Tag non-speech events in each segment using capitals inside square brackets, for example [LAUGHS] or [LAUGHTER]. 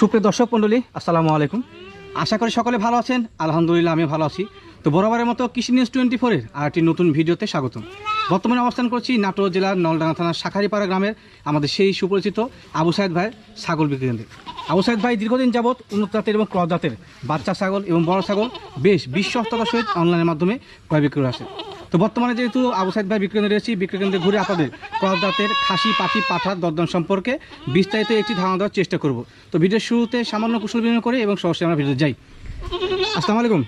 সুপ্রিয় দর্শক মন্ডলী আসসালামু আলাইকুম। আশা করি সকলে ভালো আছেন। আলহামদুলিল্লাহ আমি ভালো আছি। তো বরাবরের মতো কৃষি নিউজ টোয়েন্টি ফোরের আর একটি নতুন ভিডিওতে স্বাগতম। বর্তমানে অবস্থান করছি নাটোর জেলার নলডাঙ্গা থানার শাখারিপাড়া গ্রামের আমাদের সেই সুপরিচিত আবু সাহেদ ভাইয়ের ছাগল বিক্রি কেন্দ্রে। আবু ভাই দীর্ঘদিন যাবৎ উন্নত জাতের এবং ক্রস জাতের বাচ্চা ছাগল এবং বড় ছাগল বেশ বিশ্ব বিশ্বস্ততার সহিত অনলাইনের মাধ্যমে ক্রয় বিক্রয় আসে তো বর্তমানে যেহেতু আবু ভাই বিক্রয় রয়েছি, বিক্রয় কেন্দ্রে ঘুরে আপনাদের ক্রস জাতের খাসি, পাখি, পাঠার দরদাম সম্পর্কে বিস্তারিত একটি ধারণা দেওয়ার চেষ্টা করব। তো ভিডিওর শুরুতে সামান্য কুশল বিনিময় করে এবং সরাসরি আমরা ভিডিও যাই। আসসালামু আলাইকুম।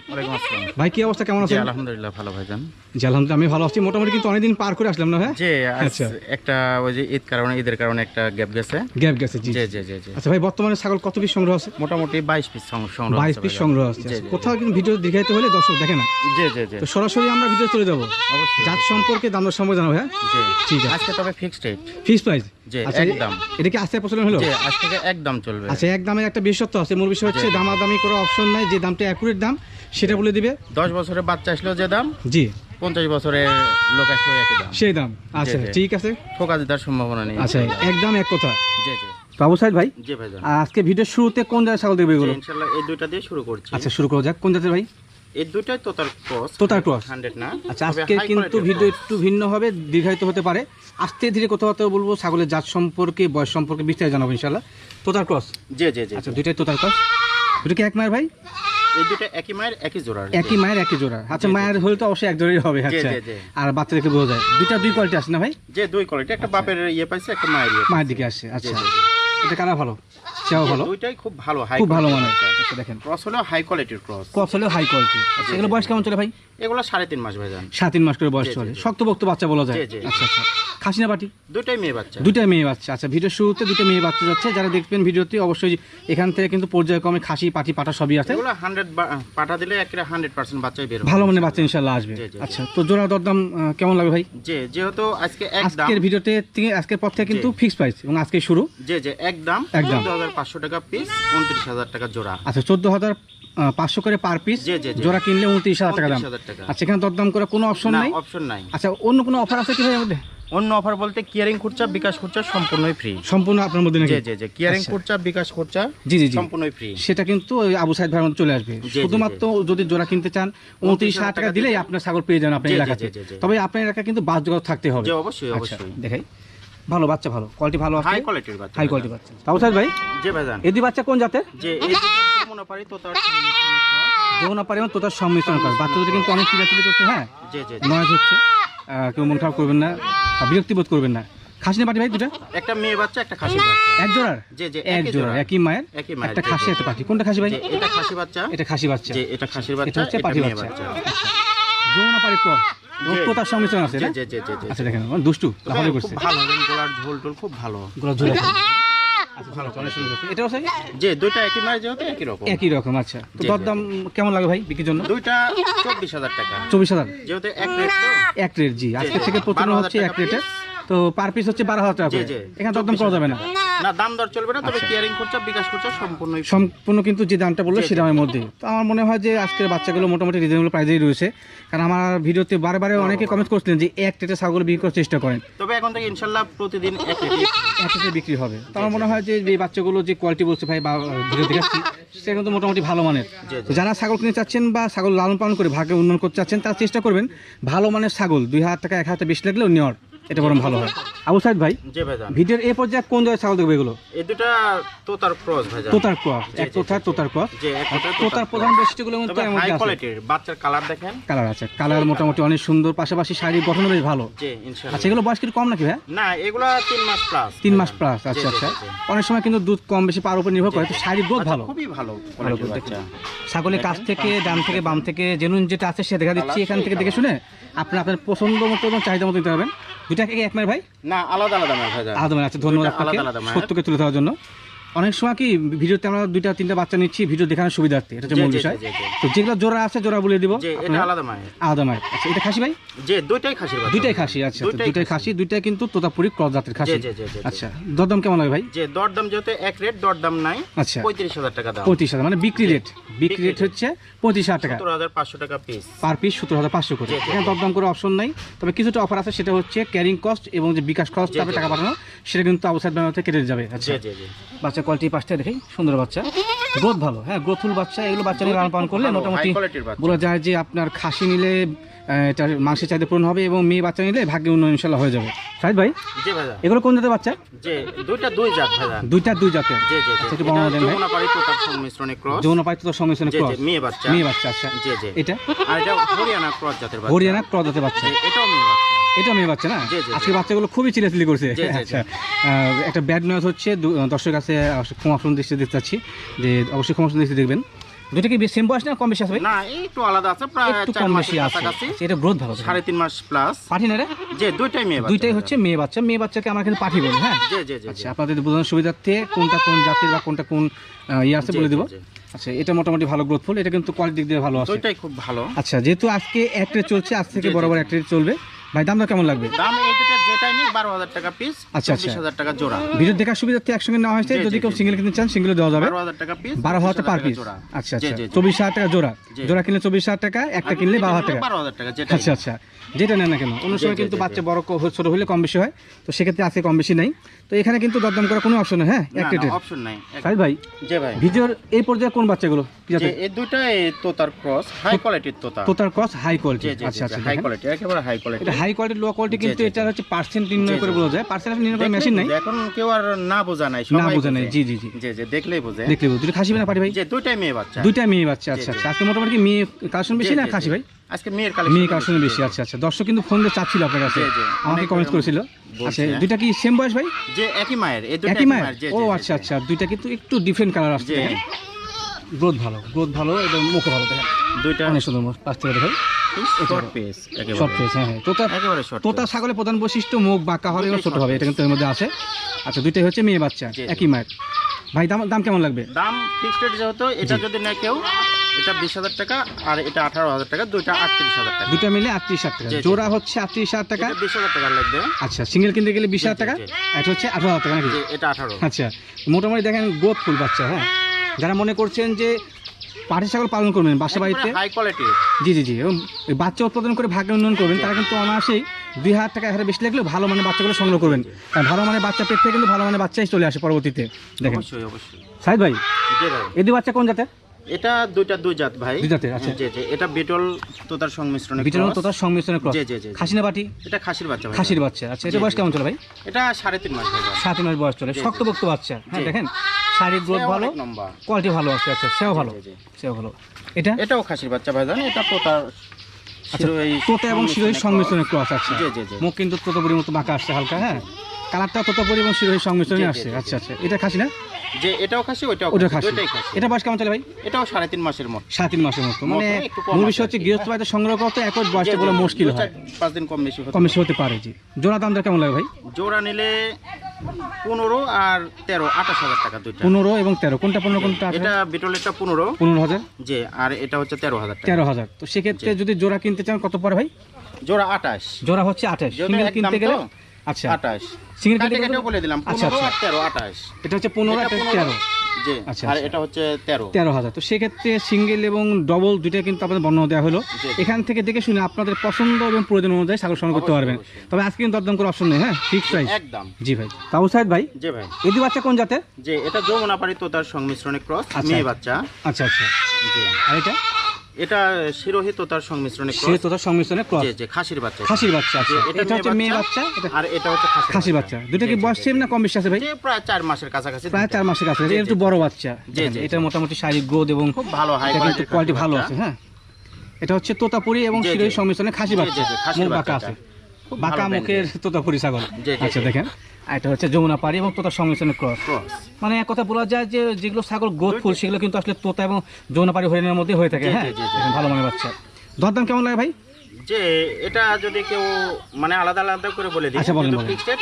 ভাই কি অবস্থা? কেমন আছেন? আলহামদুলিল্লাহ ভালো ভাইজান। জি আলহামদুলিল্লাহ আমি ভালো আছি। মোটামুটি কিন্তু অনেকদিন পার করে আসলাম না হ্যাঁ যে আচ্ছা। একটা ওই যে ঈদ কারণে ঈদের কারণে একটা গ্যাপ গেছে। গ্যাপ গেছে জি। জি জি জি জি। আচ্ছা ভাই বর্তমানে ছাগল কত পিস সংগ্রহ আছে? মোটামুটি বাইশ পিস সংগ্রহ বাইশ আছে পিস সংগ্রহ আছে। জি, জি, কোথাও কিন্তু ভিডিও দেখাইতে হলে দর্শক দেখে না। জি জি জি। তো সরাসরি আমরা ভিডিও চলে যাব অবশ্যই। জাত সম্পর্কে দাম সম্পর্কে জানাব হ্যাঁ? জি। ঠিক আছে। আজকে তবে ফিক্সড রেট প্রাইস জি, আচ্ছা একদম। এটা কি প্রচলন হলো? জি আজ থেকে একদম চলবে। আচ্ছা এক একটা বিশেষত্ব আছে। মূল বিষয় হচ্ছে দামাদামি করে অপশন নাই। যে দামটা অ্যাকুরেট দাম সেটা বলে দিবে। দশ বছরের বাচ্চা আসলেও যে দাম? জি। পঞ্চাশ বছরের লোক আসলেও একই দাম। সেই দাম। আচ্ছা ঠিক আছে। ঠোকা দিতার সম্ভাবনা নেই। আচ্ছা একদম এক কথা। জি জি। বাবু সাহেব ভাই জি ভাইজান। আজকে ভিডিওর শুরুতে কোন জায়গায় ছাগল দেখবে এগুলো? এই দুইটা দিয়ে শুরু করছি। আচ্ছা শুরু করা যাক। কোন জাতের ভাই? এই দুইটাই তোতার ক্রস। তোতার cross। হান্ড্রেড না? আচ্ছা আজকে কিন্তু ভিডিও একটু ভিন্ন হবে দীর্ঘায়িত হতে পারে। আস্তে ধীরে কথাবার্তা বলব ছাগলের জাত সম্পর্কে বয়স সম্পর্কে বিস্তারিত জানাব তোতার ক্রস। জি জি জি। আচ্ছা দুইটাই তোতার ক্রস। দুটো কি এক মায়ের ভাই? এই দুটো একই মায়ের একই জোড়ার একই মায়ের একই জোড়া আচ্ছা মায়ের হলে তো অবশ্যই এক জোড়াই হবে আচ্ছা। আর বাচ্চা দেখে বোঝা যায়। দুইটা দুই কোয়ালিটি আছে না ভাই? যে দুই কোয়ালিটি একটা বাপের ইয়ে পাইছে একটা মায়ের ইয়ে মায়ের দিকে আসে আচ্ছা। এটা কালার ভালো? সেও ভালো? দুইটাই খুব ভালো হাই খুব ভালো মানে আচ্ছা দেখেন। ক্রস হলো হাই কোয়ালিটির ক্রস হাই কোয়ালিটি আচ্ছা এগুলো জি। বয়স কেমন চলে ভাই? এগুলো সাড়ে তিন মাস তিন মাস করে বয়স চলে। শক্তপোক্ত বাচ্চা বলা যায়। আচ্ছা আচ্ছা। খাসি না পাটি দুইটাই মেয়ে বাচ্চা। দুইটা মেয়ে বাচ্চা। আচ্ছা ভিডিওর শুরুতে দুটো মেয়ে বাচ্চা যাচ্ছে। যারা দেখবেন ভিডিওতে অবশ্যই এখান থেকে কিন্তু পর্যায়ক্রমে খাসি পাটি পাটা সবই আছে এগুলো হান্ড্রেড পাঠা দিলে একেবারে হান্ড্রেড পার্সেন্ট বাচ্চাই। ভালো মানে বাচ্চা ইনশাল্লাহ আসবে। আচ্ছা তো জোড়া দরদাম কেমন লাগবে ভাই? যে যেহেতু আজকে এক দাম আজকের ভিডিওতে থেকে আজকের পর থেকে কিন্তু। ফিক্স প্রাইস এবং আজকে শুরু। যে যে এক দাম এক দাম। চোদ্দ হাজার পাঁচশো টাকা পিস উনত্রিশ হাজার টাকা জোড়া। আচ্ছা চোদ্দ হাজার পাঁচশো করে পার পিস। জোড়া কিনলে উনত্রিশ হাজার টাকা দাম। আচ্ছা এখানে দরদাম করে কোনো অপশন নাই? অপশন নাই। আচ্ছা অন্য কোনো অফার আছে কি ভাই অন্য অফার বলতে কিয়ারিং খরচা বিকাশ খরচা সম্পূর্ণই ফ্রি সম্পূর্ণ আপনার মধ্যে নাকি? জি জি জি কিয়ারিং আচ্ছা। খরচা বিকাশ খরচা জি জি জি। সম্পূর্ণই ফ্রি সেটা কিন্তু ওই আবু সাইদ ভাইয়ের মধ্যে চলে আসবে। শুধুমাত্র যদি জোড়া কিনতে চান উনত্রিশ হাজার টাকা দিলেই আপনার ছাগল পেয়ে যান আপনার এলাকাতে। তবে আপনার এলাকায় কিন্তু বাস থাকতে হবে। জি অবশ্যই আচ্ছা অবশ্যই। দেখাই। ভালো বাচ্চা ভালো। কোয়ালিটি ভালো আছে? হাই কোয়ালিটির বাচ্চা। হাই কোয়ালিটি বাচ্চা। আবু সাইদ ভাই? জি ভাইজান। এদি বাচ্চা কোন জাতের? যে মনে পারি তো তার সংমিশ্রণে cross। যমুনা পারে তো তার সম্মিশ্রণ করে। বাচ্চা দুটো কিন্তু অনেক চিলাচিলি করছে হ্যাঁ? জি জি জি। হচ্ছে। কেউ মন খারাপ করবেন না। বিরক্তি বোধ করবেন না। খাসি না পাটি ভাই দুটা? একটা মেয়ে বাচ্চা একটা খাসি বাচ্চা। এক জোড়ার? জি জি এক জোড়া একই মায়ের? একই মায়ের, একটা খাসি জি, একটা পাটি। কোনটা খাসি ভাই? এটা খাসি বাচ্চা? এটা খাসি বাচ্চা। যে এটা খাসির এটা বাচ্চা হচ্ছে এটা পাটি বাচ্চা। যৌনা পারি ক্রস এবং সংমিশ্রণ আছে জি জি জি জি জি। আচ্ছা দেখেন দুষ্টু ভালো করছে। ভালো গোলার ঝোল টোল খুব ভালো। গোলার ঝুলে এটাও সেই? যে দুইটা একই মায়ের যেহেতু একই রকম। একই রকম আচ্ছা। তো। দরদাম কেমন লাগে ভাই বিক্রির জন্য? দুইটা চব্বিশ হাজার টাকা। চব্বিশ হাজার? যেহেতু এক রেট এক রেট জি। আজকে থেকে 12,000 হচ্ছে এক রেটে তো পার পিস হচ্ছে বারো হাজার টাকা। এখানে দরদাম করা যাবে না। না দাম দর চলবে না তবে আচ্ছা। কিয়ারিং খরচা বিকাশ খরচা সম্পূর্ণই। সম্পূর্ণ কিন্তু যে দামটা বলল। সে দামের মধ্যে। তো আমার মনে হয় যে আজকের বাচ্চাগুলো মোটামুটি রিজনেবল প্রাইজেই রয়েছে। কারণ আমার ভিডিওতে বারে বারে অনেকে কমেন্ট করছিলেন যে এক রেটে ছাগল বিক্রি করার চেষ্টা করেন। তবে এখন থেকে ইনশাল্লাহ প্রতিদিন এক বিক্রি হবে। তো আমার মনে হয় যে এই বাচ্চাগুলো যে কোয়ালিটি বলছে ভাই বা ভিডিও দেখাচ্ছি সেটা কিন্তু মোটামুটি ভালো মানের। যারা ছাগল কিনতে চাচ্ছেন বা ছাগল লালন পালন করে ভাগে উন্নয়ন করতে চাচ্ছেন তারা চেষ্টা করবেন ভালো মানের ছাগল দুই হাজার টাকা এক হাজার বেশি লাগলেও নেওয়ার। এটা বরং ভালো হয়। আবু সাইদ ভাই ভিডিওর এই পর্যায়ে কোন জায়গায় ছাগল দেখবে এগুলো? এই দুটা তোতার ক্রস ভাইজান। তোতার ক্রস এক তোতার তোতার ক্রস। তোতার প্রধান বৈশিষ্ট্যগুলোর মধ্যে হাই কোয়ালিটির বাচ্চার কালার দেখেন। কালার আছে। কালার মোটামুটি অনেক সুন্দর পাশাপাশি শারীরিক গঠন বেশ ভালো। যে ইনশাল্লাহ আচ্ছা এগুলো বয়স কি কম নাকি ভাই? না এগুলা তিন মাস প্লাস তিন মাস প্লাস আচ্ছা আচ্ছা। অনেক সময় কিন্তু দুধ কম বেশি পার উপর নির্ভর করে তো শারীরিক গ্রোথ ভালো? খুবই ভালো কোয়ালিটির ছাগলের কাছ থেকে ডান থেকে বাম থেকে জেনুন যেটা আছে সে দেখা দিচ্ছি এখান থেকে দেখে শুনে আপনি আপনার পছন্দ মতো এবং চাহিদা মতো দিতে পারবেন। দুইটা কি এক মায়ের ভাই? না আলাদা আলাদা মাছ হয় আলাদা আচ্ছা ধন্যবাদ আপনাকে। সত্যকে তুলে ধরার জন্য অনেক সময় কি ভিডিওতে আমরা দুইটা তিনটা বাচ্চা নিচ্ছি ভিডিও দেখানোর সুবিধার্থে। এটা হচ্ছে মূল বিষয়। তো যেগুলো জোড়া আছে জোড়া বলে দিব। আলাদা মায়ের আলাদা মায়ের আচ্ছা এটা খাসি ভাই? যে দুইটাই বাচ্চা। দুইটাই খাসি আচ্ছা দুইটাই খাসি। দুইটাই কিন্তু তোতাপুরি ক্রস জাতের খাসি। আচ্ছা দরদাম কেমন লাগে ভাই? যে দরদাম যেহেতু এক রেট দরদাম নাই। আচ্ছা। পঁয়ত্রিশ হাজার টাকা দাম। পঁয়ত্রিশ হাজার মানে বিক্রি রেট। বিক্রি রেট হচ্ছে পঁয়ত্রিশ হাজার টাকা। সত্তর হাজার পাঁচশো টাকা পিস পার পিস সত্তর হাজার পাঁচশো করে। এখানে। দরদাম করে অপশন নাই। তবে কিছুটা অফার আছে সেটা হচ্ছে ক্যারিং কস্ট এবং যে বিকাশ খরচ তারপরে টাকা পাঠানো সেটা কিন্তু আবসাদ ব্যাংক থেকে কেটে যাবে। আচ্ছা। বাচ্চা কোয়ালিটি পাঁচটা দেখি সুন্দর বাচ্চা। গ্রোথ ভালো হ্যাঁ গ্রোথফুল বাচ্চা এগুলো বাচ্চা নিয়ে লালন পালন করলে মোটামুটি বলা যায় যে আপনার খাসি নিলে এটার মাংসের চাহিদা পূরণ হবে এবং মেয়ে বাচ্চা নিলে ভাগ্যে উন্নয়ন ইনশাল্লাহ হয়ে যাবে। সাহিদ ভাই? এগুলো কোন জাতের বাচ্চা? দুইটা দুই জাত দুইটা দুই জাতের? আচ্ছা, একটু বর্ণনা দেন ভাই। তোতার সংমিশ্রণে ক্রস মেয়ে বাচ্চা। মেয়ে বাচ্চা আচ্ছা। এটা? আর এটা হরিয়ানা ক্রস জাতের বাচ্চা। হরিয়ানা ক্রস জাতের বাচ্চা। এটাও মেয়ে বাচ্চা। এটা মেয়ে বাচ্চা না। আজকে বাচ্চাগুলো খুবই চিলাচিলি করছে। আচ্ছা। একটা ব্যাড নিউজ হচ্ছে দু- দর্শকের কাছে অবশ্যই ক্ষমা দৃষ্টি দেখতে চাচ্ছি যে অবশ্যই ক্ষমা দৃষ্টি দেখবেন। দুটো কি সেম বয়স না কম বেশি আছে ভাই? না একটু আলাদা আছে প্রায় একটু কম বেশি আছে। এটা গ্রোথ ভালো সাড়ে তিন মাস প্লাস পাঠি না রে? যে দুইটাই মেয়ে দুইটাই হচ্ছে মেয়ে বাচ্চা। মেয়ে বাচ্চাকে আমরা কিন্তু পাঠি বলি হ্যাঁ? আচ্ছা আপনাদের বোঝানোর সুবিধার্থে কোনটা কোন জাতির বা কোনটা কোন ইয়ে আছে বলে দেবো। আচ্ছা এটা মোটামুটি ভালো গ্রোথফুল এটা কিন্তু কোয়ালিটি দিক দিয়ে ভালো আছে। দুইটাই খুব ভালো। আচ্ছা যেহেতু আজকে এক রেট চলছে আজ থেকে বরাবর জি। এক চলবে। ভাই দামটা কেমন লাগবে? দাম যেটাই নিক বারো হাজার টাকা পিস আচ্ছা, আচ্ছা। টাকা জোড়া। ভিডিও দেখার সুবিধার্থে একসঙ্গে নেওয়া হয়েছে যদি কেউ সিঙ্গেল কিনতে চান সিঙ্গেল দেওয়া যাবে। বারো হাজার টাকা পিস পার পিস আচ্ছা আচ্ছা। টাকা জোড়া। জোড়া কিনলে চব্বিশ হাজার টাকা একটা কিনলে বারো হাজার টাকা। বারো হাজার টাকা যেটা আচ্ছা আচ্ছা। যেটা নেন না কেন? অন্য সময় কিন্তু বাচ্চা বড় ছোট হলে কম বেশি হয় তো সেক্ষেত্রে আজকে কম বেশি নেই। তো এখানে কিন্তু দরদাম করার কোনো অপশন নেই হ্যাঁ? অপশন নাই। ভাই ভাই। ভিডিওর এই পর্যায়ে কোন বাচ্চাগুলো এই তোতার ক্রস হাই কোয়ালিটির তোতা। তোতার ক্রস হাই কোয়ালিটি আচ্ছা আচ্ছা হাই। কোয়ালিটি একেবারে high quality high quality low quality কিন্তু এটা হচ্ছে পার্সেন্ট নির্ণয় করে। বোঝা যায়। পার্সেন্ট নির্ণয় করে মেশিন নাই। এখন কেউ আর না বোঝা নাই না বোঝা নাই। জি জি জি। জি জি দেখলেই বোঝে। দেখলে বুঝ। দুটো খাসি না পারি ভাই? যে দুইটাই মেয়ে বাচ্চা। দুইটা মেয়ে বাচ্চা আচ্ছা। আচ্ছা। আজকে মোটামুটি কি মেয়ে কালেকশন বেশি না খাসি ভাই? আজকে মেয়ের কালেকশন মেয়ে কালেকশন বেশি আচ্ছা আচ্ছা। দর্শক কিন্তু ফোন দিয়ে চাচ্ছিল আপনার কাছে। আমাকে কমেন্ট করেছিল। আচ্ছা। দুইটা কি সেম বয়স ভাই? যে একই মায়ের। এই দুটো একই মায়ের? ও আচ্ছা আচ্ছা। দুইটা কিন্তু একটু ডিফারেন্ট কালার আসছে গ্রোথ ভালো গ্রোথ ভালো এবং মুখ ভালো দেখেন। দুইটা। অনেক সুন্দর পাঁচ থেকে দেখেন। শর্ট পিস শর্ট একেবারে হ্যাঁ হ্যাঁ। তোতা একেবারে শর্ট তোতা ছাগলের প্রধান বৈশিষ্ট্য মুখ বাঁকা হবে এবং ছোট হবে এটা কিন্তু এর মধ্যে আছে। আচ্ছা দুইটাই হচ্ছে মেয়ে বাচ্চা। একই মায়ের ভাই দাম দাম কেমন লাগবে? দাম ফিক্সড রেট যেহেতু এটা যদি নেয় কেউ এটা বিশ হাজার টাকা আর এটা আঠারো হাজার টাকা দুইটা আটত্রিশ হাজার টাকা। দুইটা মিলে আটত্রিশ হাজার টাকা। জোড়া হচ্ছে আটত্রিশ হাজার টাকা। বিশ হাজার টাকা লাগবে। আচ্ছা সিঙ্গেল কিনতে গেলে বিশ হাজার টাকা এটা হচ্ছে আঠারো হাজার টাকা নাকি? এটা আঠারো। আচ্ছা মোটামুটি দেখেন গ্রোথ ফুল বাচ্চা হ্যাঁ? যারা মনে করছেন যে পাটি ছাগল পালন করবেন বাসা বাড়িতে? হাই কোয়ালিটি জি জি জি। এবং বাচ্চা উৎপাদন করে ভাগ্য উন্নয়ন করবেন তারা কিন্তু অনায়াসেই দুই হাজার টাকা হারে বেশি লাগলেও ভালো মানের বাচ্চাগুলো সংগ্রহ করবেন। কারণ ভালো মানের বাচ্চা পেট থেকে কিন্তু ভালো মানের বাচ্চাই চলে আসে পরবর্তীতে। দেখেন। অবশ্যই অবশ্যই। সাইদ ভাই দুই বাচ্চা কোন জাতের? এটা দুইটা দুই জাত ভাই। দুই জাতের, আচ্ছা। জি জি এটা বিটল তোতার সংমিশ্রণে বিটল তোতার সংমিশ্রণে ক্রস জি, জি, জি, জি। খাসিনা বাটি? এটা খাসির বাচ্চা ভাই। খাসির বাচ্চা। আচ্ছা এটা বয়স কেমন চলে ভাই? এটা সাড়ে তিন মাস ভাই সাত মাস বয়স চলে। শক্তপোক্ত বাচ্চা। হ্যাঁ দেখেন শারীরিক গ্রোথ ভালো কোয়ালিটি ভালো আছে। আচ্ছা সেও ভালো। সেও ভালো। এটা? এটাও খাসির বাচ্চা ভাই জান এটা তোতার আচ্ছা শিরোই তোতা এবং শিরোহী সংমিশ্রণে ক্রস আছে জি, জি, জি। মুখ কিন্তু তোতাপুরির মতো বাঁকা আসছে হালকা হ্যাঁ? কালারটা তোতাপুরি এবং শিরোহী সংমিশ্রণে আসছে। আচ্ছা আচ্ছা। এটা খাসি না? যে এটাও খাসি ওইটাও ওটা খাসি। এটা বয়স কেমন চলে ভাই? এটাও সাড়ে তিন মাসের মতো। সাড়ে তিন মাসের মতো। মানে মূল বিষয় হচ্ছে সংগ্রহ করতে বয়সটা বলে মুশকিল হয়। পাঁচ দিন কম বেশি কম বেশি হতে পারে জি। জোড়া দামটা কেমন লাগে ভাই? জোড়া নিলে পনেরো আর তেরো আঠাশ হাজার টাকা দুইটা। পনেরো এবং তেরো। কোনটা পনেরো কোনটা এটা বিটলেরটা পনেরো। পনেরো হাজার? যে আর এটা হচ্ছে তেরো হাজার তেরো হাজার। তো সেক্ষেত্রে যদি জোড়া কিনতে চান কত পরে ভাই? জোড়া আঠাশ। জোড়া হচ্ছে আঠাশ। কিনতে গেলে আচ্ছা। আঠাশ। সিঙ্গেল কাটে বলে দিলাম। আচ্ছা, পনেরো আচ্ছা। আর তেরো আঠাশ। এটা হচ্ছে পনেরো এটা তেরো। যে আচ্ছা, আর আচ্ছা। এটা হচ্ছে তেরো। তেরো হাজার। তো সেক্ষেত্রে সিঙ্গেল এবং ডবল দুইটা কিন্তু আপনাদের বর্ণনা দেওয়া হলো। জি, জি। এখান থেকে দেখে শুনে আপনাদের পছন্দ এবং প্রয়োজন অনুযায়ী ছাগল সংগ্রহ করতে পারবেন। তবে আজকে কিন্তু দরদাম করে অপশন নেই হ্যাঁ? ফিক্স প্রাইস একদম। জি ভাই। তাবু সাহেদ ভাই? যে ভাই। এদি বাচ্চা কোন জাতের? যে এটা যমুনাপাড়ি তোতার সংমিশ্রণে ক্রস। মেয়ে বাচ্চা। আচ্ছা আচ্ছা। আর এটা? এটা শিরোহিততার সংমিশ্রণে শিরোহিততার সংমিশ্রণে ক্রস জি খাসির বাচ্চা। খাসির বাচ্চা আচ্ছা। এটা হচ্ছে মেয়ে বাচ্চা আর এটা হচ্ছে খাসির খাসির বাচ্চা। দুটো কি বয়স সেম না কম বেশি আছে ভাই? প্রায় চার মাসের কাছাকাছি প্রায় দুইটা। চার মাসের কাছে একটু বড় বাচ্চা। জি, জি, এটা মোটামুটি শারীরিক গ্রোথ এবং খুব ভালো হাই কোয়ালিটি ভালো আছে হ্যাঁ। এটা হচ্ছে তোতাপুরি এবং জি, জি। শিরোহী সংমিশ্রণে খাসি বাচ্চা। খাসির মুখ বাঁকা বাচ্চা আছে। বাঁকা মুখের তোতাপুরি ছাগল। আচ্ছা দেখেন। এটা হচ্ছে যমুনা পাড়ি এবং তোতার সংমিশ্রণে ক্রস। ক্রস। মানে এক কথা বলা যায় যে যেগুলো ছাগল গোদ ফুল সেগুলো কিন্তু আসলে তোতা এবং যমুনা পাড়ি হরিণের মধ্যে হয়ে থাকে হ্যাঁ? ভালো মানে বাচ্চা। দরদাম কেমন লাগে ভাই? যে এটা যদি কেউ মানে আলাদা আলাদা করে বলে দিই আচ্ছা, বলেন,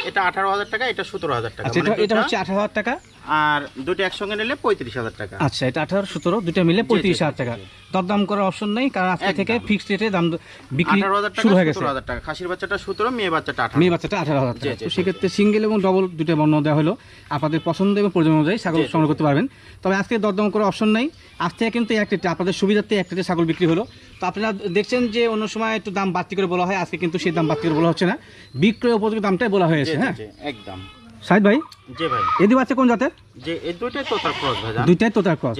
এটা আঠারো হাজার টাকা এটা সতেরো হাজার টাকা আচ্ছা এটা মানে এটা হচ্ছে আঠারো হাজার টাকা? আর দুটো একসঙ্গে নিলে পঁয়ত্রিশ হাজার টাকা। আচ্ছা এটা আঠারো সতেরো দুটো মিলে পঁয়ত্রিশ হাজার টাকা। দরদাম করার অপশন নেই কারণ আজকে থেকে ফিক্সড রেটে দাম বিক্রি শুরু হয়ে গেছে। হাজার টাকা। খাসির বাচ্চাটা সতেরো মেয়ে বাচ্চাটা মেয়ে বাচ্চাটা আঠারো হাজার টাকা। তো সেক্ষেত্রে সিঙ্গেল এবং ডবল দুটো বর্ণনা দেওয়া হলো। আপনাদের পছন্দ এবং প্রয়োজন অনুযায়ী ছাগল সংগ্রহ করতে পারবেন। তবে আজকে দরদাম করার অপশন নেই। আজ থেকে কিন্তু এক রেটে আপনাদের সুবিধার্থে এক রেটে ছাগল বিক্রি হলো। তো আপনারা দেখছেন যে অন্য সময় একটু দাম বাড়তি করে বলা হয় আজকে কিন্তু সেই দাম বাড়তি করে বলা হচ্ছে না। বিক্রয় উপযোগী দামটাই বলা হয়েছে হ্যাঁ? একদম। সাইদ ভাই? জি ভাই। এদি বাচ্চা কোন জাতের? যে এই দুইটাই তোতার ক্রস দুইটাই তোতার ক্রস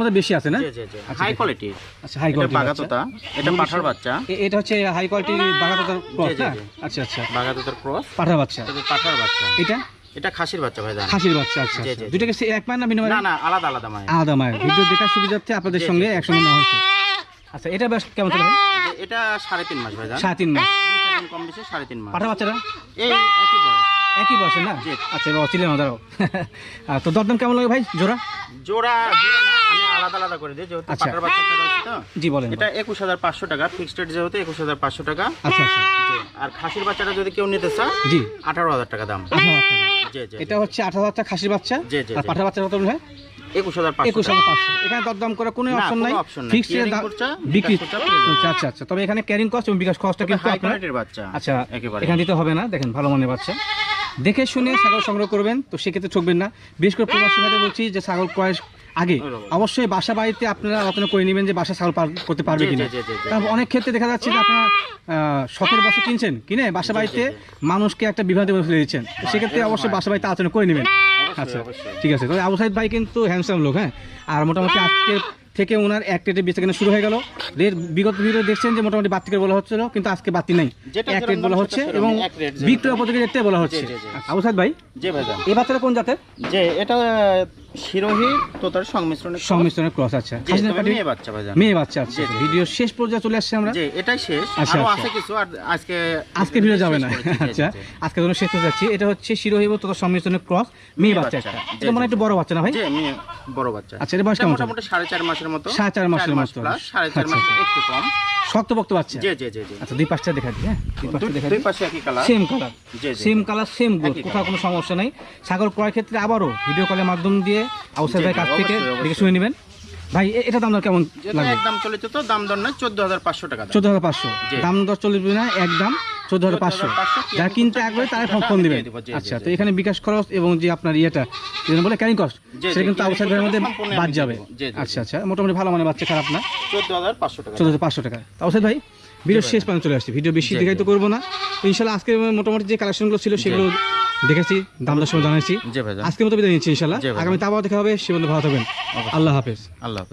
মধ্যে বেশি আছে না? জি জি জি। আচ্ছা, হাই কোয়ালিটি আচ্ছা হাই কোয়ালিটি বাগা তোতা এটা পাঠার বাচ্চা। এটা হচ্ছে হাই কোয়ালিটি বাঘা তোতার ক্রস আচ্ছা আচ্ছা। বাগা তোতার ক্রস পাঠার বাচ্চা। পাঠার বাচ্চা। এটা? এটা খাসির বাচ্চা ভাইজান খাসির বাচ্চা আচ্ছা আচ্ছা। দুইটাকে এক মায়ের না ভিন্ন না না আলাদা আলাদা মায়ের। আলাদা মায়ের। ভিডিও দেখার সুবিধার্থে আপনাদের সঙ্গে। একসঙ্গে নেওয়া হয়েছে আচ্ছা এটা বেশ কেমন চলে এটা সাড়ে তিন মাস ভাইজান সাড়ে তিন মাস। কম বেশি সাড়ে তিন মাস। পাঠা বাচ্চারা এই একই বয়স। একই বয়সের না? আচ্ছা এবার চিলে না দাঁড়াও। [LAUGHS] আর তো দরদাম কেমন লাগে ভাই জোড়া? জোড়া আমি আলাদা আলাদা করে দিই যেহেতু আচ্ছা। বাচ্চাটা রয়েছে তো। জি বলেন এটা একুশ হাজার পাঁচশো টাকা ফিক্সড রেট যেহেতু একুশ হাজার পাঁচশো টাকা। আচ্ছা আচ্ছা। আর খাসির বাচ্চাটা যদি কেউ নিতে চায় জি। আঠারো হাজার টাকা দাম। এটা হচ্ছে আঠারো হাজার টাকা খাসির বাচ্চা? আর পাঠার বাচ্চা কত হয়? একুশ হাজার একুশ হাজার পাঁচশো। এখানে দরদাম করে কোনো অপশন নাই। ফিক্সড বিক্রি। আচ্ছা আচ্ছা আচ্ছা। তবে এখানে ক্যারিং কস্ট এবং বিকাশ খরচটা কিন্তু আপনার আচ্ছা একেবারে। এখানে দিতে হবে না। দেখেন ভালো মানের বাচ্চা। দেখে শুনে ছাগল সংগ্রহ করবেন তো সেক্ষেত্রে ঠকবেন না। বিশেষ করে প্রবাসী ভাইদের বলছি যে ছাগল ক্রয়ের আগে। অবশ্যই বাসা বাড়িতে আপনারা আলোচনা করে নেবেন যে বাসা ছাগল পার করতে পারবে কিনা। তারপর অনেক ক্ষেত্রে দেখা যাচ্ছে যে আপনারা আহ, শখের বসে কিনছেন কিনে বাসা বাড়িতে মানুষকে একটা বিভ্রান্তি বসে দিচ্ছেন। সেক্ষেত্রে অবশ্যই বাসা বাড়িতে। আলোচনা করে নেবেন। আচ্ছা ঠিক আছে। তবে আবু সাইদ ভাই কিন্তু হ্যান্ডসাম লোক হ্যাঁ? আর মোটামুটি আজকে থেকে ওনার এক রেটে বেচা কেনা শুরু হয়ে গেল। রেট বিগত ভিডিও দেখছেন যে মোটামুটি বাতিকে করে বলা হচ্ছিল কিন্তু আজকে বাতি নেই। এক রেট বলা হচ্ছে এবং বিক্রয় উপযোগী রেটটাই বলা হচ্ছে। আবু ভাই যে ভাই এই বাচ্চাটা কোন জাতের? যে এটা শিরোহি সংমিশ্রণে সংমিশ্রণের ক্রস আচ্ছা মেয়ে বাচ্চা ভাইজান। মেয়ে বাচ্চা আচ্ছা। ভিডিও শেষ পর্যায়ে চলে আসছে আমরা। এটাই শেষ। আচ্ছা, আরও আচ্ছা। আছে কিছু আর আজকে আজকে ভিডিও যাবে না। আচ্ছা। আজকে জন্য শেষ করতে যাচ্ছি। এটা হচ্ছে শিরোহিব তথা সংমিশ্রণের ক্রস মেয়ে বাচ্চা বাচ্চা, একটা। এটা মনে একটু বড় বাচ্চা না ভাই? মেয়ে বড় বাচ্চা। আচ্ছা এটা বয়স কেমন মোটামুটি সাড়ে চার মাসের মতো। মাস মতো। আচ্ছা, মাস। একটু কম। শক্তপোক্ত বাচ্চা? জি জি জি জি। আচ্ছা দুই পাশটা দেখা দিই হ্যাঁ? দুই পাশটা দেখা দুই পাশে একই colour same colour same colour same growth কোথাও কোনো সমস্যা নেই। ছাগল ক্রয় ক্ষেত্রে আবারও ভিডিও কলের মাধ্যম দিয়ে আউসার ভাই কাছ থেকে দেখে শুনে নেবেন। ভাই এটা দাম দর কেমন একদম চলেছে তো দাম দর নয় চোদ্দ হাজার পাঁচশো টাকা। চোদ্দ হাজার পাঁচশো। দাম দর চল্লিশ না একদম চোদ্দ হাজার পাঁচশো। 14,500 যারা কিনতে আগ্রহী তারা ফোন দিবেন। দিয়ে আচ্ছা তো এখানে বিকাশ খরচ এবং যে আপনার ইয়েটা যেটা বলে ক্যারিং কস্ট সেটা কিন্তু আউসার ভাইয়ের মধ্যে বাদ যাবে। আচ্ছা আচ্ছা মোটামুটি ভালো মানে বাচ্চা খারাপ না। চোদ্দ হাজার পাঁচশো টাকা। চোদ্দ হাজার পাঁচশো টাকা। আউসার ভাই ভিডিও শেষ পর্যন্ত চলে আসছে। ভিডিও বেশি দেখাই তো করব না। ইনশাল্লাহ আজকে মোটামুটি যে কালেকশনগুলো ছিল সেগুলো দেখেছি দাম দর সময় আজকের মতো বিদায় নিচ্ছি ইনশাল্লাহ। আগামী তাবাও দেখা হবে সে বন্ধু ভালো থাকবেন। আল্লাহ হাফেজ। আল্লাহ হাফেজ।